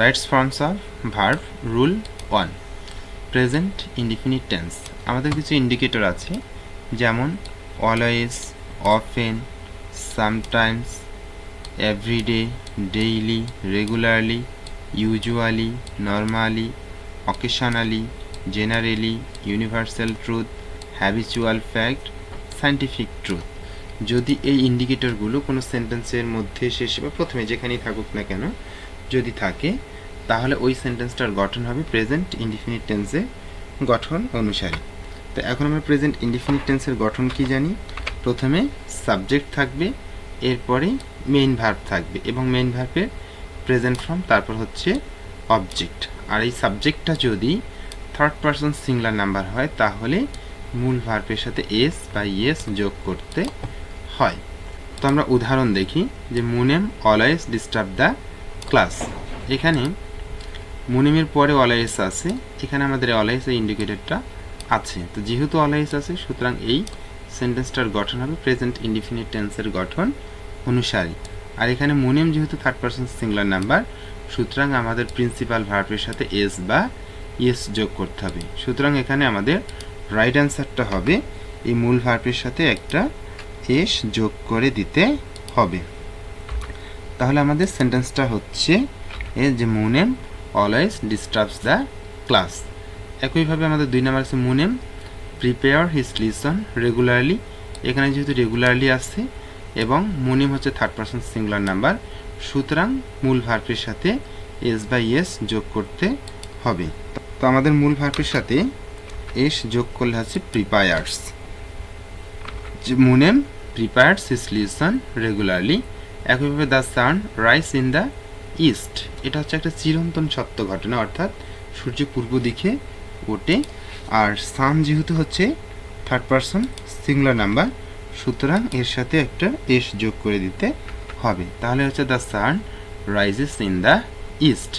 Rights forms of verb rule one present indefinite tense আমাদের কিছু indicator আছে, যেমন always often sometimes everyday daily regularly usually normally occasionally generally universal truth habitual fact scientific truth যদি এই ইন্ডিকেটরগুলো কোনো সেন্টেন্সের মধ্যে শেষে বা প্রথমে যেখানেই থাকুক না কেন যদি থাকে, তাহলে ওই সেন্টেন্সটার গঠন হবে প্রেজেন্ট ইনডিফিনিট টেন্সে গঠন অনুসারে। তো এখন আমরা প্রেজেন্ট ইনডিফিনিট টেন্সের গঠন কি জানি? প্রথমে সাবজেক্ট থাকবে, এরপরে মেইন ভার্ব থাকবে এবং মেইন ভার্বের প্রেজেন্ট ফর্ম তারপর হচ্ছে অবজেক্ট আর এই সাবজেক্টটা যদি থার্ড পারসন সিঙ্গুলার নাম্বার হয়, তাহলে মূল ভার্বের সাথে এস বা ইয়েস যোগ করতে হয়। তো আমরা উদাহরণ দেখি যে Munem always disturb the class. এখানে মুনিমের পরে অলওয়েজ আছে, এখানে আমাদের এই ইন্ডিকেটরটা আছে। তো যেহেতু অলওয়েজ আছে, সুতরাং এই সেন্টেন্সটার গঠন হবে প্রেজেন্ট ইনডিফিনিট টেন্সের গঠন অনুসারী। আর এখানে মুনিম যেহেতু থার্ড পারসন সিঙ্গুলার নাম্বার সুতরাং আমাদের প্রিন্সিপাল ভার্বের সাথে এস বা ইয়েস যোগ করতে হবে। সুতরাং এখানে আমাদের রাইট অ্যান্সারটা হবে, এই মূল ভার্বের সাথে একটা এস যোগ করে দিতে হবে। তাহলে আমাদের সেন্টেন্সটা হচ্ছে এ যে Munem always disturbs the class একইভাবে আমাদের দুই নাম্বার আছে Munem prepare his lesson regularly এখানে যেহেতু রেগুলারলি আসছে এবং মুনিম হচ্ছে থার্ড পারসন সিঙ্গুলার নাম্বার সুতরাং মূল ভার্বের সাথে এস বাই এস যোগ করতে হবে। তো আমাদের মূল ভার্বের সাথে এস যোগ করলে হচ্ছে prepares Munem prepares his lesson regularly একইভাবে the sun rise in the east এটা হচ্ছে একটা চিরন্তন সত্য ঘটনা, অর্থাৎ সূর্য পূর্ব দিকে ওঠে। আর সান যেহেতু হচ্ছে থার্ড পারসন সিঙ্গুলার নাম্বার সুতরাং এর সাথে একটা এস যোগ করে দিতে হবে। তাহলে হচ্ছে the sun rises in the east